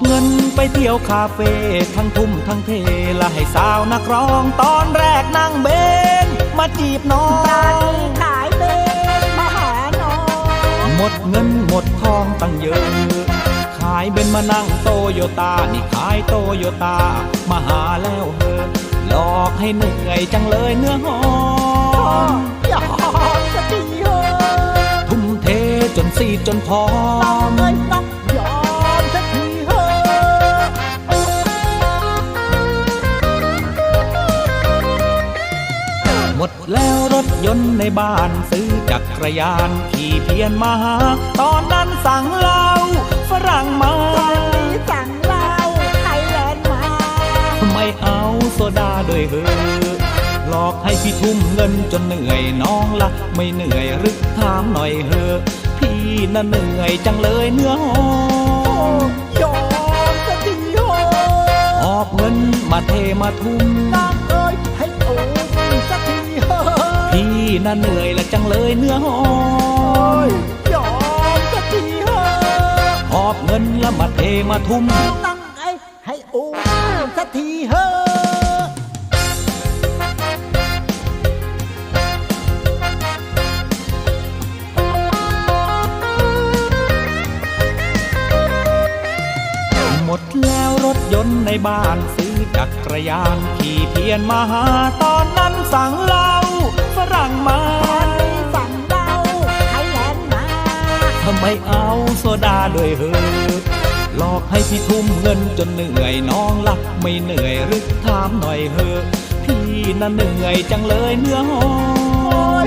เที่ยวคาเฟ่ทั้งทุ่มทั้งเทและให้สาวนักร้องตอนแรกนั่งเบนมาจีบน้อตางนีขายเป็นมาหาน้องหมดเงินหมดทองตั้งเยอะ ขายเบนมานั่งโตโยต้านี่ขายโตโยต้ามาหาแล้วเฮอหลอกให้เหนื่อยจังเลยเนื้อหอมยอมจะทีเถอะทุ่มเทจนซีดจนพอน้องม มดแล้วรถยนต์ในบ้านซื้อจักรยานขี่เพียนมาหา ตอนนั้นสั่งเหล้าฝรั่งมาตอนนี้สั่งเหล้าไทยแลนด์มา ไม่เอาโซดาด้วยเหอะหลอกให้พี่ทุ่มเงินจนเหนื่อยน้องละไม่เหนื่อยหรือถามหน่อยเหอะพี่น่ะเหนื่อยจังเลยเนื้อหอโอ้มยอมจะทีเถอะหอบเงินมาเทมาทุ่มน้อง น่ะเหนื่อยละจังเลยเนื้อหอโอ้มยยอมจะทีเถอะหอบเงินแล้วมาเทมาทุ่มนั่งไอ้ให้โอ้สักทีเถอะหมดแล้วรถยนต์ในบ้านซื้อจักรยานขี่เพียนมาหาตอนนั้นสั่งเหล้าฝ ไม่เอาโซดาด้วยเหอะหลอกให้พี่ทุ่มเงินจนเหนื่อยน้องละไม่เหนื่อยหรือถามหน่อยเหอะพี่น่ะเหนื่อยจังเลยเนื้อหอ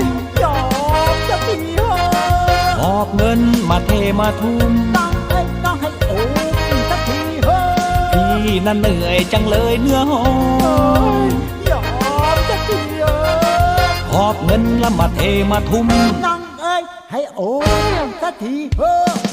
มยยอมจะทีเถอะหอบเงินมาเทมาทุ่มน้องเอ้ยน้องให้โอ้สักทีเถอะพี่น่ะเหนื่อยจังเลยเนื้อหอมยยอมจะทีเถอะหอบเงินแล้วมาเทมาทุ่มน้อง ให้โอ้สักทีเถอ